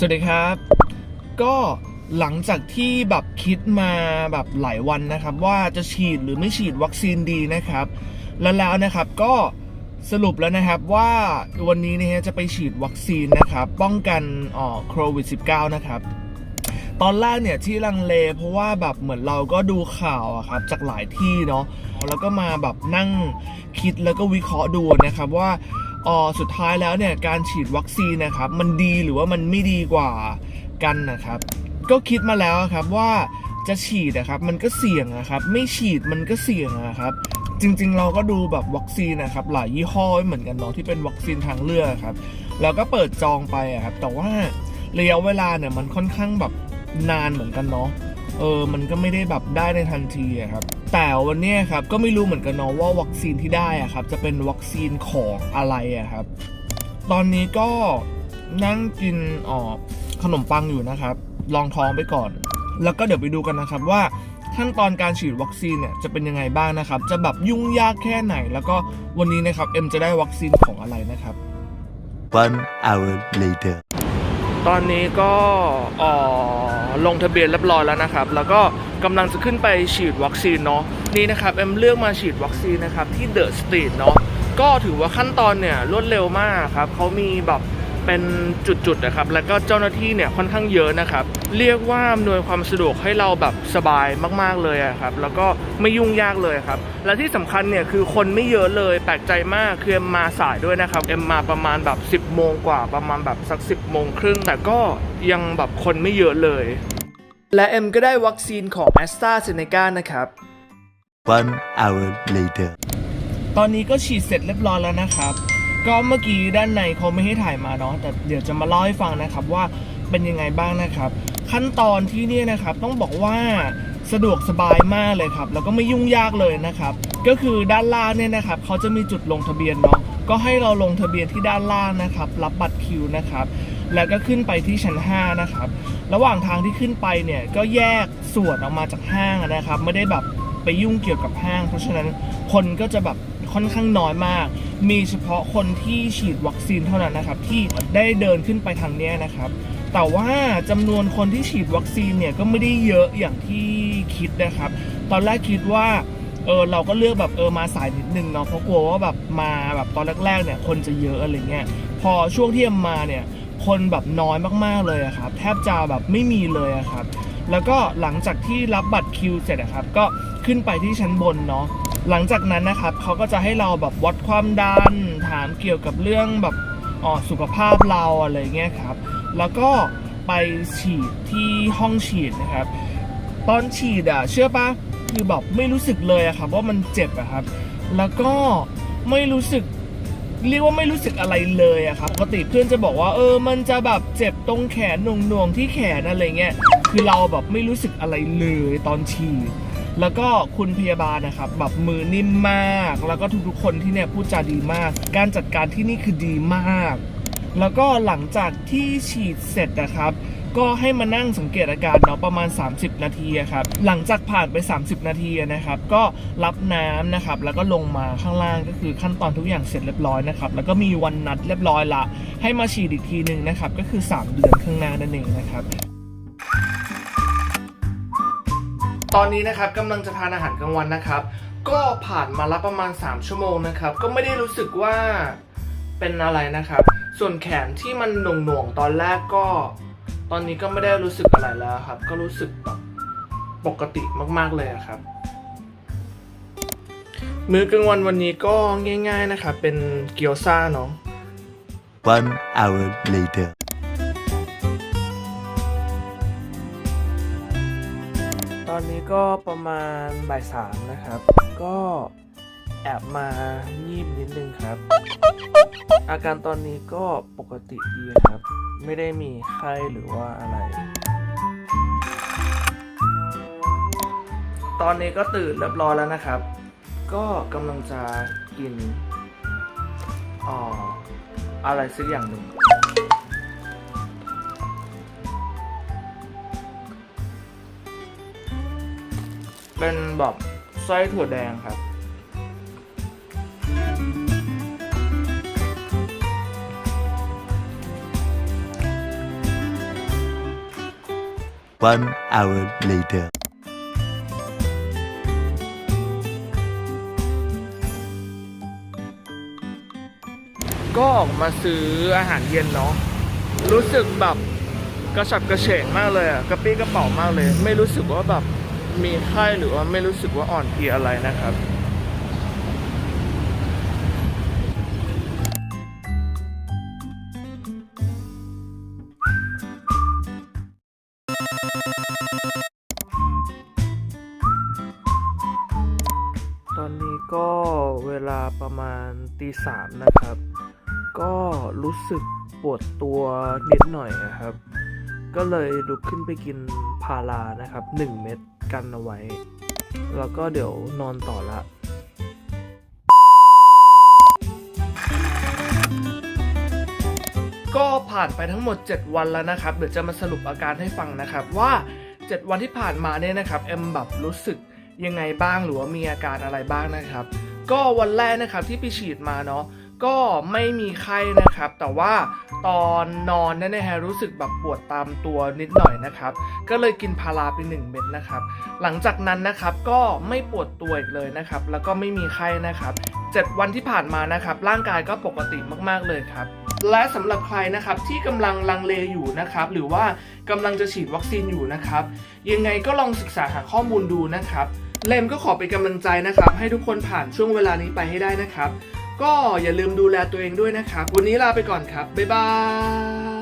สวัสดีครับ ก็หลังจากที่แบบคิดมาแบบหลายวันนะครับ ว่าจะฉีดหรือไม่ฉีดวัคซีนดีนะครับ แล้วแล้วนะครับก็สรุปแล้วนะครับว่าวันนี้นะฮะจะไปฉีดวัคซีนนะครับ ป้องกันอ่อโควิด -19 นะครับตอนแรกเนี่ยที่ลังเลเพราะว่าแบบเหมือนเราก็ดูข่าวอะครับจากหลายที่เนาะแล้วก็มาแบบนั่งคิดแล้วก็วิเคราะห์ดูนะครับว่า อ๋อสุดท้ายแล้วเนี่ยการฉีดวัคซีนนะครับมันดีหรือว่ามันไม่ดีกว่ากันนะครับ ก็คิดมาแล้วครับว่าจะฉีดนะครับมันก็เสี่ยงนะครับ ไม่ฉีดมันก็เสี่ยงนะครับ จริงๆ เราก็ดูแบบวัคซีนนะครับ หลายยี่ห้อเหมือนกันเนาะที่เป็นวัคซีนทางเลือกครับแล้วก็เปิดจองไปอะครับแต่ว่าระยะเวลาเนี่ยมันค่อนข้างแบบนานเหมือนกันเนาะ เออมันก็ไม่ได้แบบได้ในทันทีอะครับ แต่วันเนี้ยครับก็ไม่รู้เหมือนกันเนาะว่าวัคซีนที่ได้อะครับ จะเป็นวัคซีนของอะไรอะครับ ตอนนี้ก็นั่งกินออกขนมปังอยู่นะครับ ลองท้องไปก่อน แล้วก็เดี๋ยวไปดูกันนะครับว่าขั้นตอนการฉีดวัคซีนเนี่ยจะเป็นยังไงบ้างนะครับ จะแบบยุ่งยากแค่ไหน แล้วก็วันนี้นะครับเอ็มจะได้วัคซีนของอะไรนะครับ One hour later. ตอนนี้ก็เอ่อ ลงทะเบียนเรียบร้อยแล้วนะครับ แล้วก็กำลังจะขึ้นไปฉีดวัคซีนเนาะนี่นะครับเอ็มเลือกมาฉีดวัคซีนนะครับที่เดอะสตรีทเนาะก็ถือว่าขั้นตอนเนี่ยรวดเร็วมากครับเขามีแบบ เป็นจุดๆนะครับ แล้วก็เจ้าหน้าที่เนี่ยค่อนข้างเยอะนะครับ เรียกว่าอำนวยความสะดวกให้เราแบบสบายมากๆเลยอะครับ แล้วก็ไม่ยุ่งยากเลยครับ และที่สำคัญเนี่ยคือคนไม่เยอะเลย แปลกใจมากคือเอ็มมาสายด้วยนะครับ เอ็มมาประมาณแบบ 10 โมงกว่า ประมาณแบบสัก 10 โมงครึ่ง แต่ก็ยังแบบคนไม่เยอะเลย และเอ็มก็ได้วัคซีนของ a s t r a z เซ e c a นะครับ One hour later. ตอนนี้ก็ฉีดเสร็จเรียบร้อยแล้วนะครับ ก็เมื่อกี้ด้านในเขาไม่ให้ถ่ายมาเนาะแต่เดี๋ยวจะมาเล่าให้ฟังนะครับว่าเป็นยังไงบ้างนะครับ ขั้นตอนที่นี่นะครับต้องบอกว่าสะดวกสบายมากเลยครับ แล้วก็ไม่ยุ่งยากเลยนะครับ ก็คือด้านล่างเนี่ยนะครับเขาจะมีจุดลงทะเบียนเนาะก็ให้เราลงทะเบียนที่ด้านล่างนะครับ รับบัตรคิวนะครับ แล้วก็ขึ้นไปที่ชั้น 5 นะครับ ระหว่างทางที่ขึ้นไปเนี่ยก็แยกส่วนออกมาจากห้างนะครับ ไม่ได้แบบไปยุ่งเกี่ยวกับห้าง เพราะฉะนั้นคนก็จะแบบ ค่อนข้างน้อยมาก มีเฉพาะคนที่ฉีดวัคซีนเท่านั้นนะครับที่ได้เดินขึ้นไปทางนี้นะครับ แต่ว่าจำนวนคนที่ฉีดวัคซีนเนี่ยก็ไม่ได้เยอะอย่างที่คิดนะครับ ตอนแรกคิดว่าเออเราก็เลือกแบบเออมาสายนิดนึงเนาะเพราะกลัวว่าแบบมาแบบตอนแรกๆเนี่ยคนจะเยอะอะไรเงี้ยพอช่วงที่มมาเนี่ยคนแบบน้อยมากๆเลยอะครับแทบจะแบบไม่มีเลยอะครับแล้วก็หลังจากที่รับบัตรคิวเสร็จอะครับก็ขึ้นไปที่ชั้นบนเนาะ หลังจากนั้นนะครับเขาก็จะให้เราแบบวัดความดัน ถามเกี่ยวกับเรื่องแบบอ๋อสุขภาพเราอะไรเงี้ยครับ แล้วก็ไปฉีดที่ห้องฉีดนะครับ ตอนฉีดอะเชื่อปะคือแบบไม่รู้สึกเลยอะครับว่ามันเจ็บอะครับ แล้วก็ไม่รู้สึกเรียกว่าไม่รู้สึกอะไรเลยอะครับปกติเพื่อนจะบอกว่าเออ มันจะแบบเจ็บตรงแขนหน่วงๆที่แขนอะไรเงี้ยคือเราแบบไม่รู้สึกอะไรเลยตอนฉีด แล้วก็คุณพยาบาลนะครับแบบมือนิ่มมาก แล้วก็ทุกๆคนที่เนี่ยพูดจาดีมาก การจัดการที่นี่คือดีมาก แล้วก็หลังจากที่ฉีดเสร็จนะครับ ก็ให้มานั่งสังเกตอาการเนาะประมาณ 30 นาทีครับหลังจากผ่านไป 30 นาทีนะครับ ก็รับน้ำนะครับ แล้วก็ลงมาข้างล่างก็คือขั้นตอนทุกอย่างเสร็จเรียบร้อยนะครับ แล้วก็มีวันนัดเรียบร้อยละ ให้มาฉีดอีกทีหนึ่งนะครับ ก็คือ 3 เดือนข้างหน้านั่นเองนะครับ อนนี้นะครับกำลังจะทานอาหารกลางวันนะครับ ก็ผ่านมาแล้วประมาณ 3 ชั่วโมงนะครับ ก็ไม่ได้รู้สึกว่าเป็นอะไรนะครับ ส่วนแขนที่มันหน่วงๆตอนแรกก็ ตอนนี้ก็ไม่ได้รู้สึกอะไรแล้วครับ ก็รู้สึกแบบปกติมากๆเลยครับ มื้อกลางวันวันนี้ก็ง่าย ๆนะครับ เป็นเกี๊ยวซ่าเนาะ One hour later. อนนี้ก็ประมาณบ่ายสามนะครับ ก็แอบมายีบนิดนึงครับ อาการตอนนี้ก็ปกติดีครับ ไม่ได้มีไข้หรือว่าอะไร ตอนนี้ก็ตื่นเรียบร้อยแล้วนะครับ ก็กำลังจะกินอ่ออะไรสักอย่างหนึ่ง เป็นแบบไส้ถั่วแดงครับ One hour later. ก็ออกมาซื้ออาหารเย็นเนาะรู้สึกแบบกระฉับกระเฉงมากเลยอะกระปี้กระเป๋ามากเลย ไม่รู้สึกว่าแบบ มีไข้หรือว่าไม่รู้สึกว่าอ่อนเพลียอะไรนะครับตอนนี้ก็เวลาประมาณตีสามนะครับ ก็รู้สึกปวดตัวนิดหน่อยนะครับ ก็เลยลุกขึ้นไปกินพารานะครับ 1 เม็ด กันเอาไว้ แล้วก็เดี๋ยวนอนต่อละก็ผ่านไปทั้งหมด 7 วันแล้วนะครับ เดี๋ยวจะมาสรุปอาการให้ฟังนะครับว่า 7 วันที่ผ่านมาเนี่ยนะครับเอ็มแบบรู้สึกยังไงบ้างหรือว่ามีอาการอะไรบ้างนะครับ ก็วันแรกนะครับที่ไปฉีดมาเนาะ ก็ไม่มีไข้นะครับ แต่ว่าตอนนอนเนี่ยนะฮะรู้สึกแบบปวดตามตัวนิดหน่อยนะครับ ก็เลยกินพาราไป1เม็ดนะครับ หลังจากนั้นนะครับก็ไม่ปวดตัวอีกเลยนะครับ แล้วก็ไม่มีไข้นะครับ 7 วันที่ผ่านมานะครับ ร่างกายก็ปกติมากๆเลยครับและสำหรับใครนะครับที่กำลังลังเลอยู่นะครับ หรือว่ากำลังจะฉีดวัคซีนอยู่นะครับ ยังไงก็ลองศึกษาหาข้อมูลดูนะครับ เลมก็ขอเป็นกำลังใจนะครับ ให้ทุกคนผ่านช่วงเวลานี้ไปให้ได้นะครับ ก็อย่าลืมดูแลตัวเองด้วยนะครับ วันนี้ลาไปก่อนครับ บ๊ายบาย